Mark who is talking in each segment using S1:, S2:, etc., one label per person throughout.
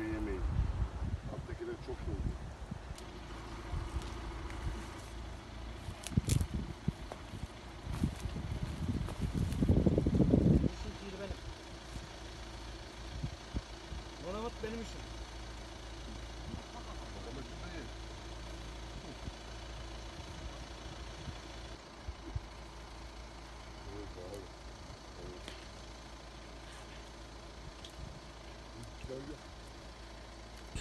S1: önce yemeyin. Alttakiler çok soğuk. benim işim. Thank you.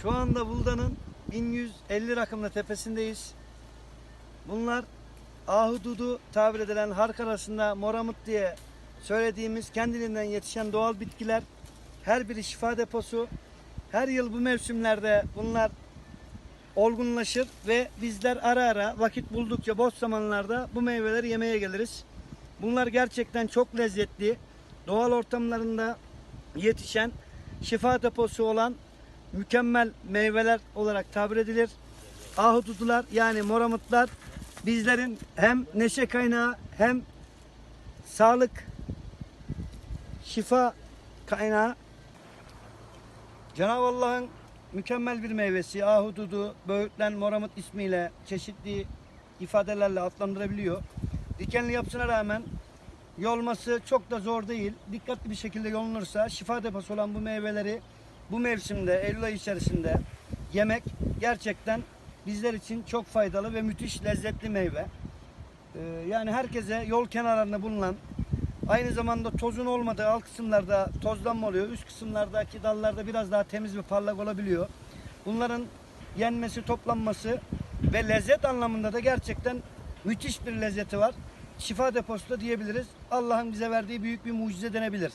S1: Şu anda Bulda'nın 1150 rakımlı tepesindeyiz. Bunlar ahududu tabir edilen hark arasında moramut diye söylediğimiz kendiliğinden yetişen doğal bitkiler. Her biri şifa deposu. Her yıl bu mevsimlerde bunlar olgunlaşır ve bizler ara ara vakit buldukça boş zamanlarda bu meyveleri yemeye geliriz. Bunlar gerçekten çok lezzetli. Doğal ortamlarında yetişen şifa deposu olan mükemmel meyveler olarak tabir edilir. Ahududular yani moramutlar bizlerin hem neşe kaynağı hem sağlık şifa kaynağı. Cenab-ı Allah'ın mükemmel bir meyvesi ahududu, böğürtlen, moramut ismiyle çeşitli ifadelerle adlandırabiliyor. Dikenli yapısına rağmen yolması çok da zor değil. Dikkatli bir şekilde yolunursa şifa deposu olan bu meyveleri bu mevsimde, Eylül ayı içerisinde yemek gerçekten bizler için çok faydalı ve müthiş lezzetli meyve. Ee, yani herkese yol kenarlarında bulunan aynı zamanda tozun olmadığı alt kısımlarda tozlanma oluyor. Üst kısımlardaki dallarda biraz daha temiz ve parlak olabiliyor. Bunların yenmesi, toplanması ve lezzet anlamında da gerçekten müthiş bir lezzeti var. Şifa deposu da diyebiliriz. Allah'ın bize verdiği büyük bir mucize denebilir.